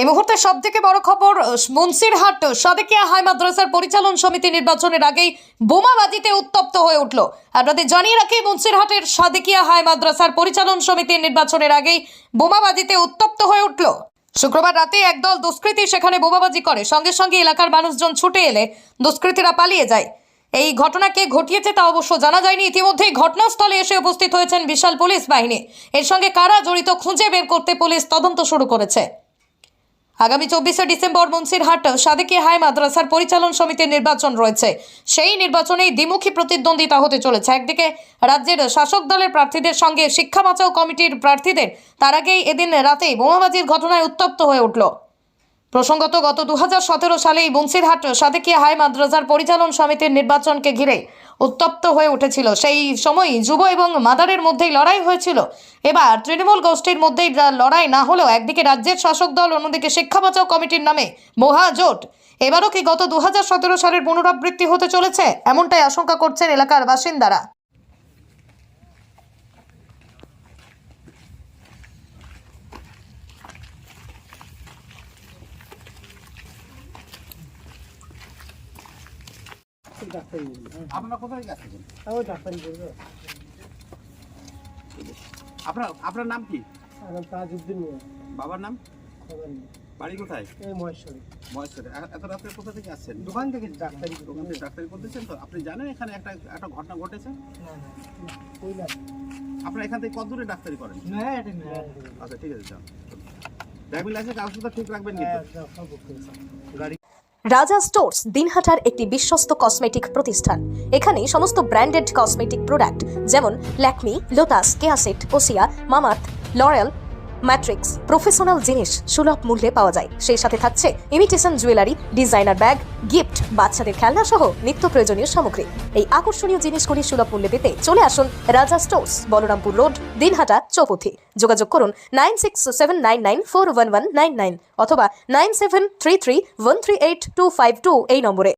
এই মুহূর্তে সব থেকে বড় খবর মুন্সিরহাট, সাদেকিয়া হাই মাদ্রাসার পরিচালন সমিতি নির্বাচনের আগেই বোমাবাজিতে উত্তপ্ত হয়ে উঠল। আপনাদের জানিয়ে রাখি, মুন্সিরহাটের সাদেকিয়া হাই মাদ্রাসার পরিচালন সমিতির নির্বাচনের আগেই বোমাবাজিতে উত্তপ্ত হয়ে উঠল। শুক্রবার রাতে একদল দুষ্কৃতী সেখানে বোমাবাজি করে। সঙ্গে সঙ্গে এলাকার মানুষজন ছুটে এলে দুষ্কৃতীরা পালিয়ে যায়। এই ঘটনাকে ঘটিয়েছে তা অবশ্য জানা যায়নি। ইতিমধ্যেই ঘটনাস্থলে এসে উপস্থিত হয়েছেন বিশাল পুলিশ বাহিনী। এর সঙ্গে কারা জড়িত খুঁজে বের করতে পুলিশ তদন্ত শুরু করেছে। আগামী চব্বিশে ডিসেম্বর মুন্সিরহাট সাদেকি হাই মাদ্রাসার পরিচালন সমিতির নির্বাচন রয়েছে। সেই নির্বাচনেই দ্বিমুখী প্রতিদ্বন্দ্বিতা হতে চলেছে। একদিকে রাজ্যের শাসক দলের প্রার্থীদের সঙ্গে শিক্ষা বাঁচাও কমিটির প্রার্থীদের, তার আগেই এদিন রাতেই বোমাবাজির ঘটনায় উত্তপ্ত হয়ে উঠল। প্রসঙ্গত, গত দু হাজার সতেরো সালেই বংশীরহাট সাদেকিয়া হাই মাদ্রাসার পরিচালন সমিতির নির্বাচনকে ঘিরে উত্তপ্ত হয়ে উঠেছিল। সেই সময়ই যুব এবং মাদারের মধ্যেই লড়াই হয়েছিল। এবার তৃণমূল গোষ্ঠীর মধ্যেই লড়াই না হলেও একদিকে রাজ্যের শাসক দল, অন্যদিকে শিক্ষা বাঁচাও কমিটির নামে মহাজোট এবারও কি গত দু হাজার সতেরো সালের পুনরাবৃত্তি হতে চলেছে? এমনটাই আশঙ্কা করছেন এলাকার বাসিন্দারা। আপনারা কোথায় গেছেন? আমি ডাক্তারি করব আপনার আপনার নাম কি? আমার তাজউদ্দিন বাবার নাম? বাড়ি কোথায়? এই মহেশ্বরী। মহেশ্বরে এত রাত্রে কোথা থেকে আসছেন? দোকান থেকে ডাক্তারি দোকান থেকে ডাক্তারি করতেছেন তো? আপনি জানেন এখানে একটা একটা ঘটনা ঘটেছে? না আপনারা এখান থেকে কত দূরে ডাক্তারি করেন? না এটা না আচ্ছা ঠিক আছে যান। ড্রাইভিং লাইসেন্স কাগজপত্র ঠিক রাখবেন কিন্তু। গাড়ি রাজা স্টোর্স দিনহাটার একটি বিশ্বস্ত কসমেটিক প্রতিষ্ঠান। এখানে সমস্ত ব্র্যান্ডেড কসমেটিক প্রোডাক্ট, যেমন ল্যাকমি, লোটাস কেয়াসেট ওসিয়া মামাত লরেল ম্যাট্রিক্স, প্রফেশনাল জিনিস সুলভ মূল্যে পাওয়া যায়। সেই সাথে থাকছে imitation jewellery designer bag gift বাচ্চাদের খেলনা সহ নিত্য প্রয়োজনীয় সামগ্রী। এই আকর্ষণীয় জিনিসগুলি সুলভ মূল্যে পেতে চলে আসুন রাজা স্টোরস, বলরামপুর রোড, দিনহাটা, চৌপথি। যোগাযোগ করুন nine six seven nine nine four one one nine nine অথবা nine seven three three one three eight two five two এই নম্বরে।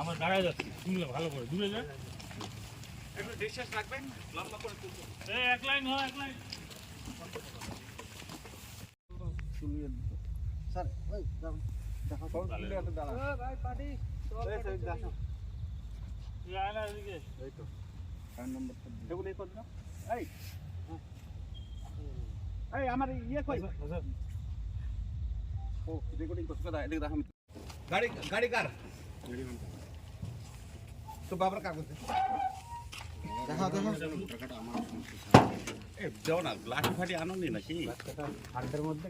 আমার দাঁড়ায় যাচ্ছি। ভালো করে। দূরে যা। একটু ডিসটেন্স রাখবেন লম্বা করে তুলবেন এই এক লাইন হয় এক লাইন। স্যার ওই দেখা করুন ভাই পার্টি এই সাইড দেখো আয় না এদিকে। এই তো। কার নম্বরটা এগুলো এই করুন এই। এই আমার ইয়ে কই? ও রেকর্ডিং করতে কথা এদিকে দেখাম গাড়ি গাড়ি কার? তো বাবার কাগজ। দেখা দেখা এ যাও না গ্লাস ফাটি আনো নি নাকি? হাতের মধ্যে